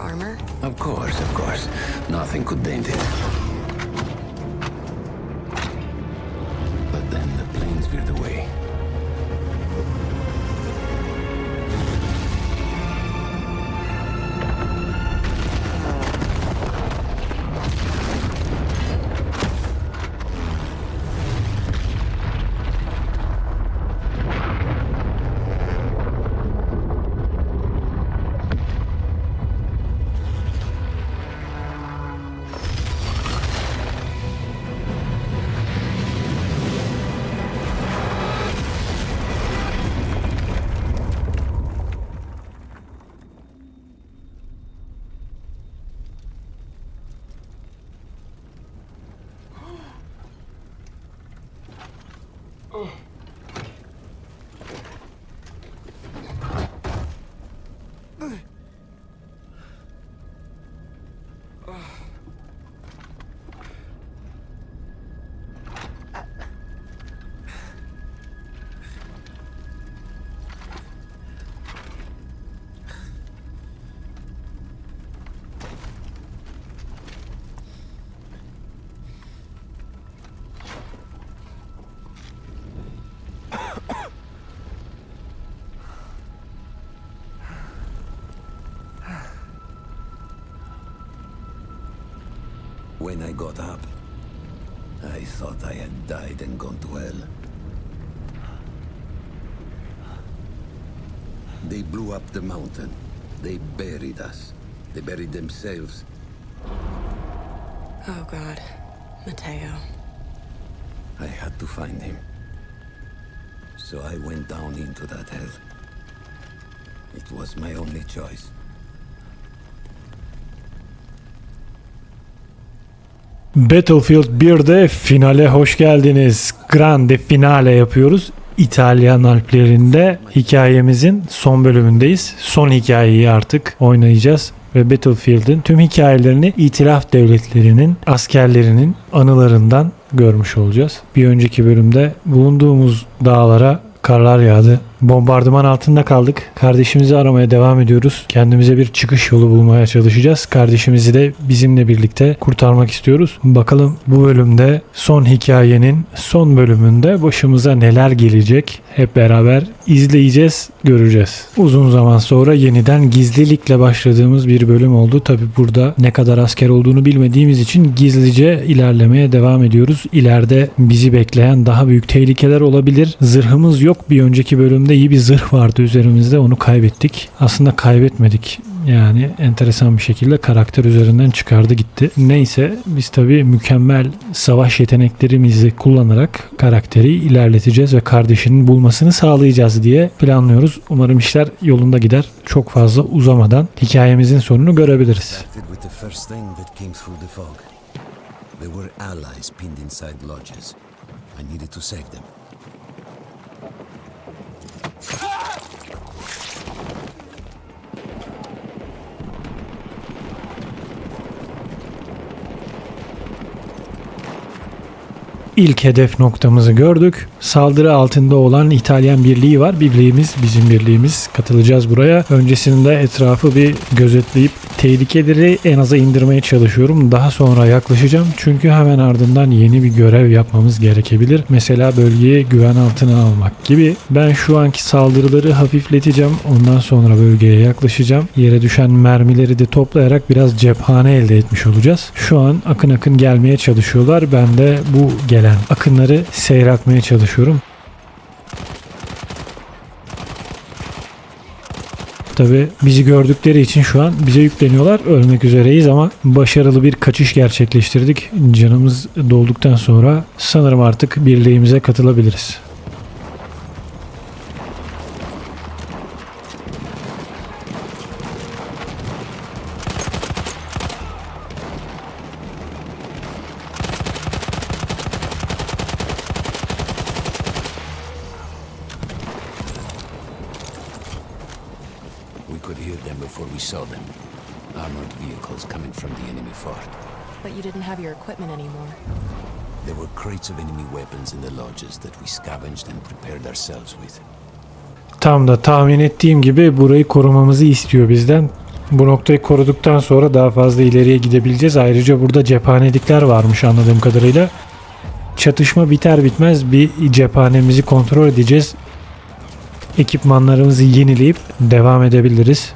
armor? Of course, of course. Nothing could dent it. When I got up, I thought I had died and gone to hell. They blew up the mountain. They buried us. They buried themselves. Oh god. Mateo. I had to find him. So I went down into that hell. It was my only choice. Battlefield 1'de finale hoş geldiniz. Grande finale yapıyoruz. İtalyan Alplerinde hikayemizin son bölümündeyiz. Son hikayeyi artık oynayacağız ve Battlefield'in tüm hikayelerini itilaf devletlerinin askerlerinin anılarından görmüş olacağız. Bir önceki bölümde bulunduğumuz dağlara karlar yağdı. Bombardıman altında kaldık. Kardeşimizi aramaya devam ediyoruz. Kendimize bir çıkış yolu bulmaya çalışacağız. Kardeşimizi de bizimle birlikte kurtarmak istiyoruz. Bakalım bu bölümde son hikayenin son bölümünde başımıza neler gelecek hep beraber izleyeceğiz, göreceğiz. Uzun zaman sonra yeniden gizlilikle başladığımız bir bölüm oldu. Tabi burada ne kadar asker olduğunu bilmediğimiz için gizlice ilerlemeye devam ediyoruz. İleride bizi bekleyen daha büyük tehlikeler olabilir. Zırhımız yok. Bir önceki bölümde iyi bir zırh vardı üzerimizde. Onu kaybettik. Aslında kaybetmedik. Yani enteresan bir şekilde karakter üzerinden çıkardı gitti. Neyse biz tabii mükemmel savaş yeteneklerimizi kullanarak karakteri ilerleteceğiz ve kardeşinin bulmasını sağlayacağız diye planlıyoruz. Umarım işler yolunda gider. Çok fazla uzamadan hikayemizin sonunu görebiliriz. I needed to save them. İlk hedef noktamızı gördük. Saldırı altında olan İtalyan birliği var. Birliğimiz, bizim birliğimiz. Katılacağız buraya. Öncesinde etrafı bir gözetleyip tehlikeleri en aza indirmeye çalışıyorum. Daha sonra yaklaşacağım. Çünkü hemen ardından yeni bir görev yapmamız gerekebilir. Mesela bölgeyi güven altına almak gibi. Ben şu anki saldırıları hafifleteceğim. Ondan sonra bölgeye yaklaşacağım. Yere düşen mermileri de toplayarak biraz cephane elde etmiş olacağız. Şu an akın akın gelmeye çalışıyorlar. Ben de bu gelen akınları seyretmeye çalışıyorum. Tabi bizi gördükleri için şu an bize yükleniyorlar. Ölmek üzereyiz ama başarılı bir kaçış gerçekleştirdik. Canımız dolduktan sonra sanırım artık birliğimize katılabiliriz. Could hear them before we saw them. Armored vehicles coming from the enemy fort. But you didn't have your equipment anymore. There were crates of enemy weapons in the lodges that we scavenged and prepared ourselves with. Tam da tahmin ettiğim gibi burayı korumamızı istiyor bizden. Bu noktayı koruduktan sonra daha fazla ileriye gidebileceğiz. Ayrıca burada cephanelikler varmış anladığım kadarıyla. Çatışma biter bitmez bir cephanemizi kontrol edeceğiz. Ekipmanlarımızı yenileyip devam edebiliriz.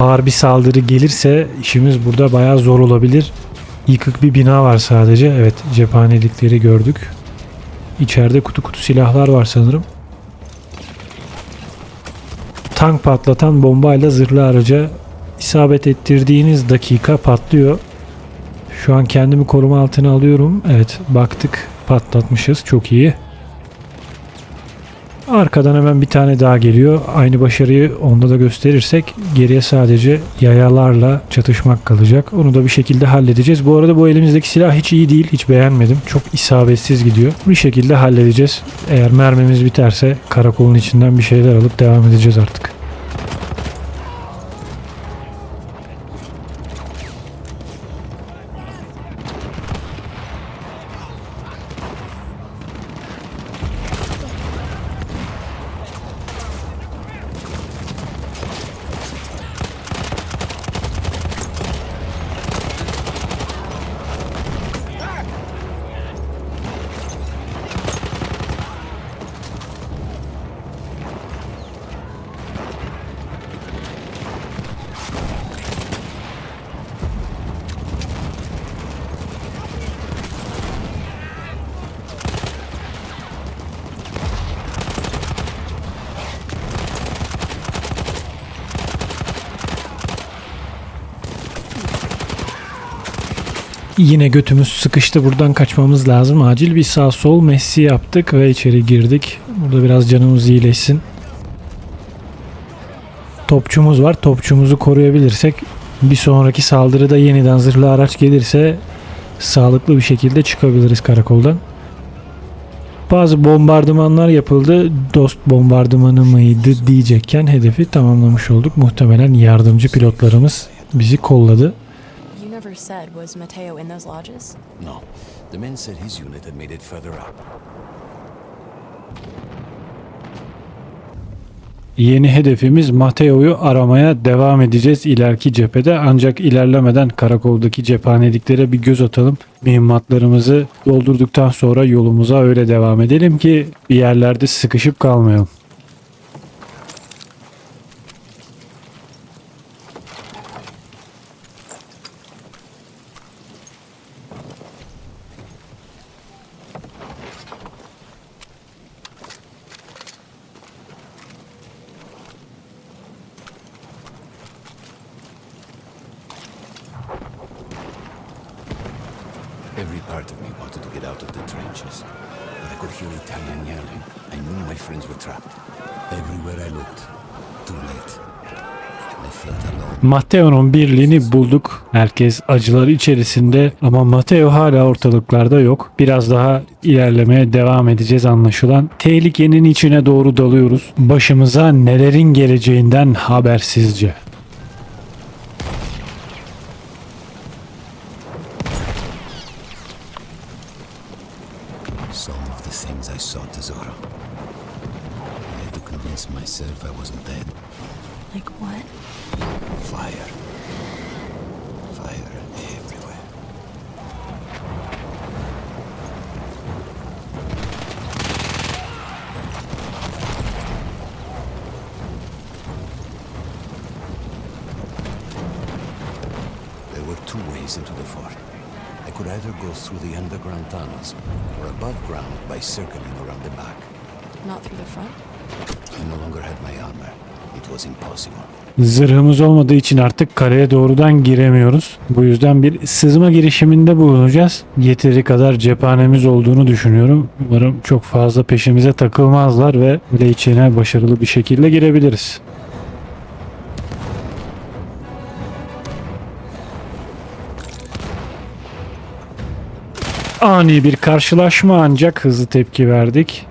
Ağır bir saldırı gelirse işimiz burada bayağı zor olabilir. Yıkık bir bina var sadece. Evet cephanelikleri gördük. İçeride kutu kutu silahlar var sanırım. Tank patlatan bombayla zırhlı araca isabet ettirdiğiniz dakika patlıyor. Şu an kendimi koruma altına alıyorum. Evet baktık patlatmışız. Çok iyi. Arkadan hemen bir tane daha geliyor. Aynı başarıyı onda da gösterirsek geriye sadece yayalarla çatışmak kalacak. Onu da bir şekilde halledeceğiz. Bu arada bu elimizdeki silah hiç iyi değil. Hiç beğenmedim. Çok isabetsiz gidiyor. Bir şekilde halledeceğiz. Eğer mermimiz biterse karakolun içinden bir şeyler alıp devam edeceğiz artık. Yine götümüz sıkıştı. Buradan kaçmamız lazım. Acil bir sağ sol Messi yaptık ve içeri girdik. Burada biraz canımız iyileşsin. Topçumuz var. Topçumuzu koruyabilirsek bir sonraki saldırıda yeniden zırhlı araç gelirse sağlıklı bir şekilde çıkabiliriz karakoldan. Bazı bombardımanlar yapıldı. Dost bombardımanı mıydı diyecekken hedefi tamamlamış olduk. Muhtemelen yardımcı pilotlarımız bizi kolladı. You never said, was Mateo in those lodges? No. The men said his unit had made it further up. Yeni hedefimiz Mateo'yu aramaya devam edeceğiz ileriki cephede. Ancak ilerlemeden karakoldaki cephaneliklere bir göz atalım. Mühimmatlarımızı doldurduktan sonra yolumuza öyle devam edelim ki bir yerlerde sıkışıp kalmayalım. Part of me wanted to get out of the trenches. But I could hear Italian yelling. I knew my friends were trapped. Everywhere I looked. Too late. Mateo'nun birliğini bulduk. Herkes acılar içerisinde ama Mateo hala ortalıklarda yok. Biraz daha ilerlemeye devam edeceğiz anlaşılan. Tehlikenin içine doğru dalıyoruz. Başımıza nelerin geleceğinden habersizce. Ways into the fort. I could either go through the underground tunnels or above ground by circling around the back. Not through the front? I no longer had my armor. It was impossible. Zırhımız olmadığı için artık kaleye doğrudan giremiyoruz. Bu yüzden bir sızma girişiminde bulunacağız. Yeteri kadar cephanemiz olduğunu düşünüyorum. Umarım çok fazla peşimize takılmazlar ve bile içine başarılı bir şekilde girebiliriz. Ani bir karşılaşma ancak hızlı tepki verdik.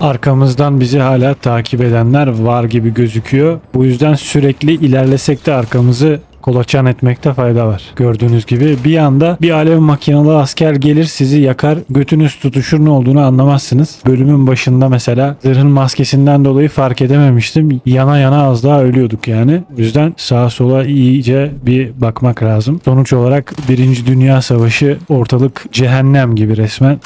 Arkamızdan bizi hala takip edenler var gibi gözüküyor. Bu yüzden sürekli ilerlesek de arkamızı kolaçan etmekte fayda var. Gördüğünüz gibi bir anda bir alev makinalı asker gelir sizi yakar götünüz tutuşur ne olduğunu anlamazsınız. Bölümün başında mesela zırhın maskesinden dolayı fark edememiştim. Yana yana az daha ölüyorduk yani. O yüzden sağa sola iyice bir bakmak lazım. Sonuç olarak Birinci Dünya Savaşı ortalık cehennem gibi resmen.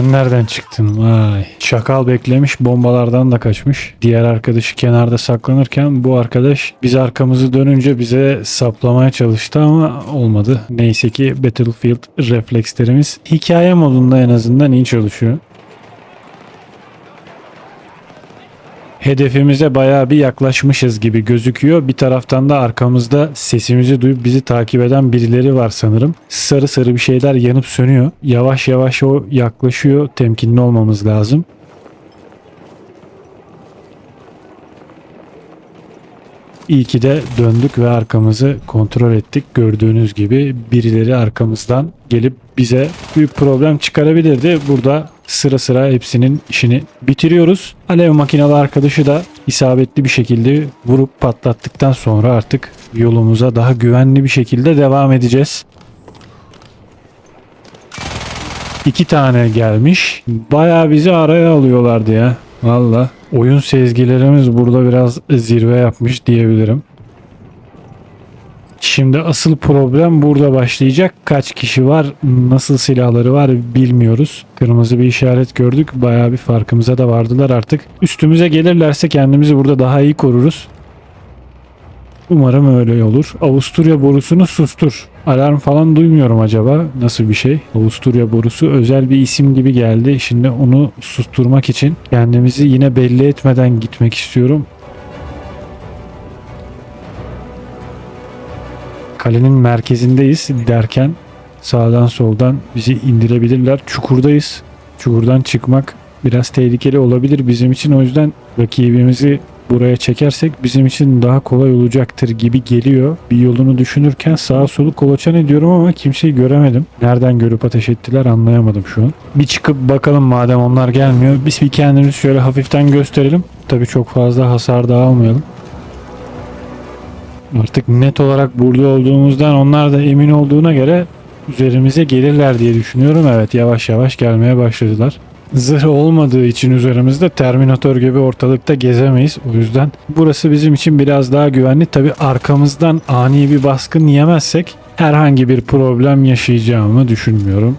Sen nereden çıktın? Vay. Şakal beklemiş bombalardan da kaçmış. Diğer arkadaşı kenarda saklanırken bu arkadaş biz arkamızı dönünce bize saplamaya çalıştı ama olmadı. Neyse ki Battlefield reflekslerimiz hikaye modunda en azından iyi çalışıyor. Hedefimize bayağı bir yaklaşmışız gibi gözüküyor. Bir taraftan da arkamızda sesimizi duyup bizi takip eden birileri var sanırım. Sarı sarı bir şeyler yanıp sönüyor. Yavaş yavaş o yaklaşıyor. Temkinli olmamız lazım. İyi ki de döndük ve arkamızı kontrol ettik. Gördüğünüz gibi birileri arkamızdan gelip bize büyük problem çıkarabilirdi. Burada sıra sıra hepsinin işini bitiriyoruz. Alev makinalı arkadaşı da isabetli bir şekilde vurup patlattıktan sonra artık yolumuza daha güvenli bir şekilde devam edeceğiz. İki tane gelmiş. Bayağı bizi araya alıyorlardı ya. Valla. Oyun sezgilerimiz burada biraz zirve yapmış diyebilirim. Şimdi asıl problem burada başlayacak. Kaç kişi var, nasıl silahları var bilmiyoruz. Kırmızı bir işaret gördük. Bayağı bir farkımıza da vardılar artık. Üstümüze gelirlerse kendimizi burada daha iyi koruruz. Umarım öyle olur. Avusturya borusunu sustur. Alarm falan duymuyorum acaba. Nasıl bir şey? Avusturya borusu özel bir isim gibi geldi. Şimdi onu susturmak için kendimizi yine belli etmeden gitmek istiyorum. Kalenin merkezindeyiz derken sağdan soldan bizi indirebilirler. Çukurdayız. Çukurdan çıkmak biraz tehlikeli olabilir bizim için. O yüzden rakibimizi buraya çekersek bizim için daha kolay olacaktır gibi geliyor. Bir yolunu düşünürken sağa solu kolaçan ediyorum ama kimseyi göremedim. Nereden görüp ateş ettiler anlayamadım şu an. Bir çıkıp bakalım madem onlar gelmiyor. Biz bir kendimizi şöyle hafiften gösterelim. Tabii çok fazla hasar da almayalım. Artık net olarak burada olduğumuzdan onlar da emin olduğuna göre üzerimize gelirler diye düşünüyorum. Evet yavaş yavaş gelmeye başladılar. Zırh olmadığı için üzerimizde Terminator gibi ortalıkta gezemeyiz. O yüzden burası bizim için biraz daha güvenli. Tabi arkamızdan ani bir baskın yemezsek herhangi bir problem yaşayacağımı düşünmüyorum.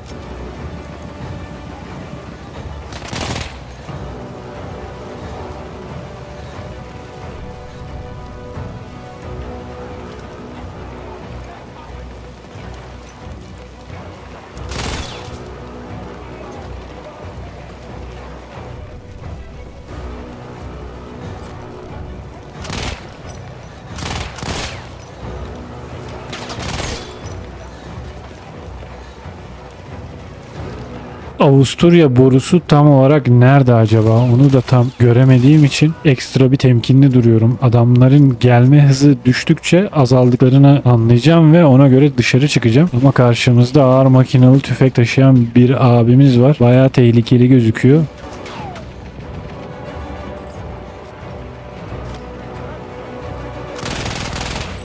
Avusturya borusu tam olarak nerede acaba? Onu da tam göremediğim için ekstra bir temkinli duruyorum. Adamların gelme hızı düştükçe azaldıklarını anlayacağım ve ona göre dışarı çıkacağım. Ama karşımızda ağır makinalı tüfek taşıyan bir abimiz var. Bayağı tehlikeli gözüküyor.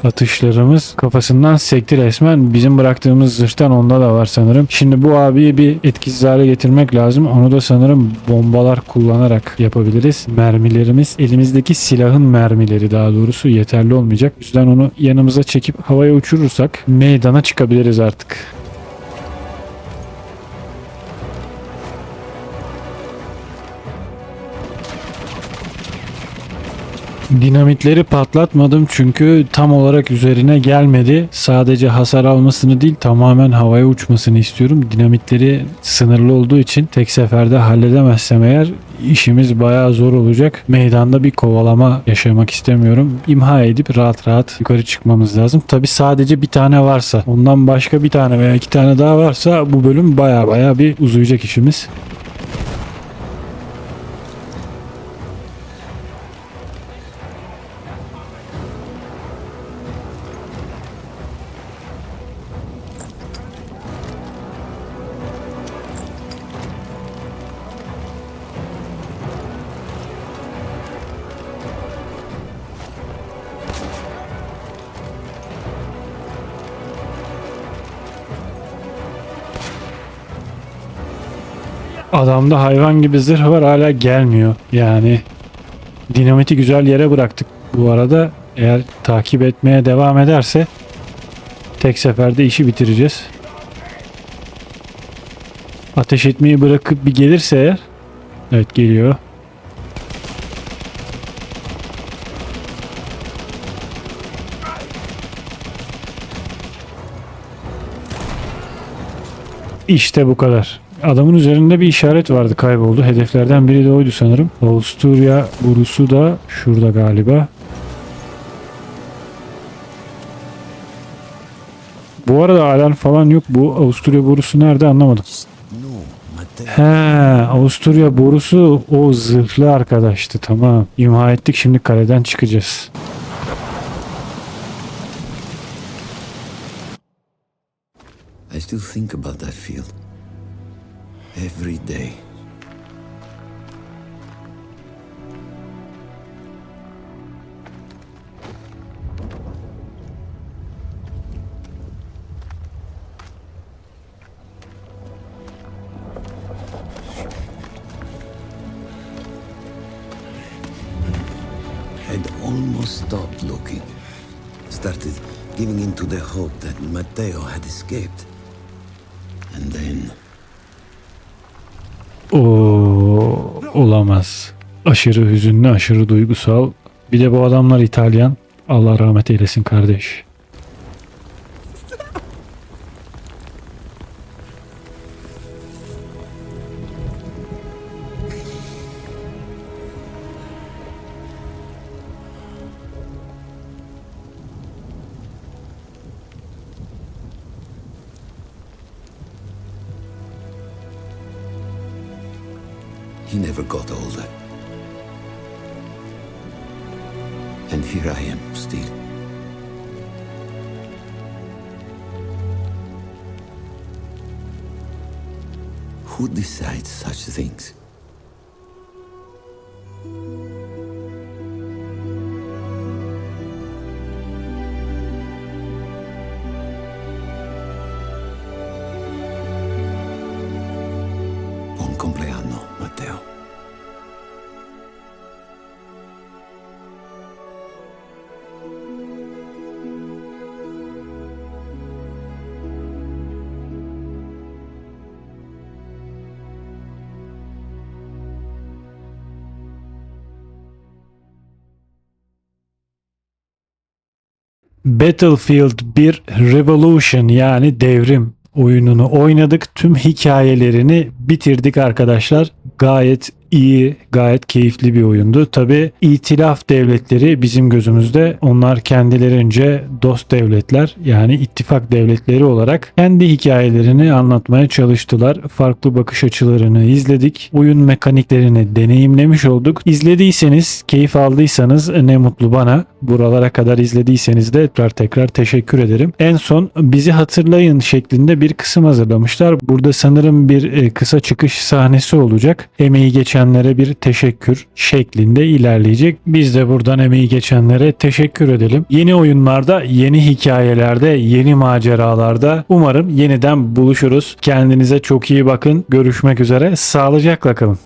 Atışlarımız kafasından sekti resmen. Bizim bıraktığımız zırhtan onda da var sanırım. Şimdi bu abiyi bir etkisiz hale getirmek lazım. Onu da sanırım bombalar kullanarak yapabiliriz. Mermilerimiz elimizdeki silahın mermileri daha doğrusu yeterli olmayacak. O yüzden onu yanımıza çekip havaya uçurursak meydana çıkabiliriz artık. Dinamitleri patlatmadım çünkü tam olarak üzerine gelmedi. Sadece hasar almasını değil tamamen havaya uçmasını istiyorum. Dinamitleri sınırlı olduğu için tek seferde halledemezsem eğer işimiz bayağı zor olacak. Meydanda bir kovalama yaşamak istemiyorum. İmha edip rahat rahat yukarı çıkmamız lazım. Tabi sadece bir tane varsa ondan başka bir tane veya iki tane daha varsa bu bölüm bayağı bayağı bir uzayacak işimiz. Adamda hayvan gibi zırh var hala gelmiyor. Yani dinamiti güzel yere bıraktık bu arada. Eğer takip etmeye devam ederse tek seferde işi bitireceğiz. Ateş etmeyi bırakıp bir gelirse eğer Evet geliyor. İşte bu kadar. Adamın üzerinde bir işaret vardı kayboldu. Hedeflerden biri de oydu sanırım. Avusturya borusu da şurada galiba. Bu arada alarm falan yok. Bu Avusturya borusu nerede anlamadım. He, Avusturya borusu o zırhlı arkadaştı. Tamam. İmha ettik. Şimdi kaleden çıkacağız. I still think about that field. Every day. I'd almost stopped looking. Started giving in to the hope that Matteo had escaped. And then Oo, olamaz. Aşırı hüzünlü, aşırı duygusal. Bir de bu adamlar İtalyan. Allah rahmet eylesin kardeş. He never got older. And here I am still. Who decides such things? Battlefield 1 Revolution yani devrim oyununu oynadık. Tüm hikayelerini bitirdik arkadaşlar. Gayet iyi, gayet keyifli bir oyundu. Tabi itilaf devletleri bizim gözümüzde onlar kendilerince dost devletler yani ittifak devletleri olarak kendi hikayelerini anlatmaya çalıştılar. Farklı bakış açılarını izledik. Oyun mekaniklerini deneyimlemiş olduk. İzlediyseniz, keyif aldıysanız ne mutlu bana. Buralara kadar izlediyseniz de tekrar tekrar teşekkür ederim. En son bizi hatırlayın şeklinde bir kısım hazırlamışlar. Burada sanırım bir e, kısa çıkış sahnesi olacak. Emeği geçenlere bir teşekkür şeklinde ilerleyecek. Biz de buradan emeği geçenlere teşekkür edelim. Yeni oyunlarda, yeni hikayelerde, yeni maceralarda umarım yeniden buluşuruz. Kendinize çok iyi bakın. Görüşmek üzere. Sağlıcakla kalın.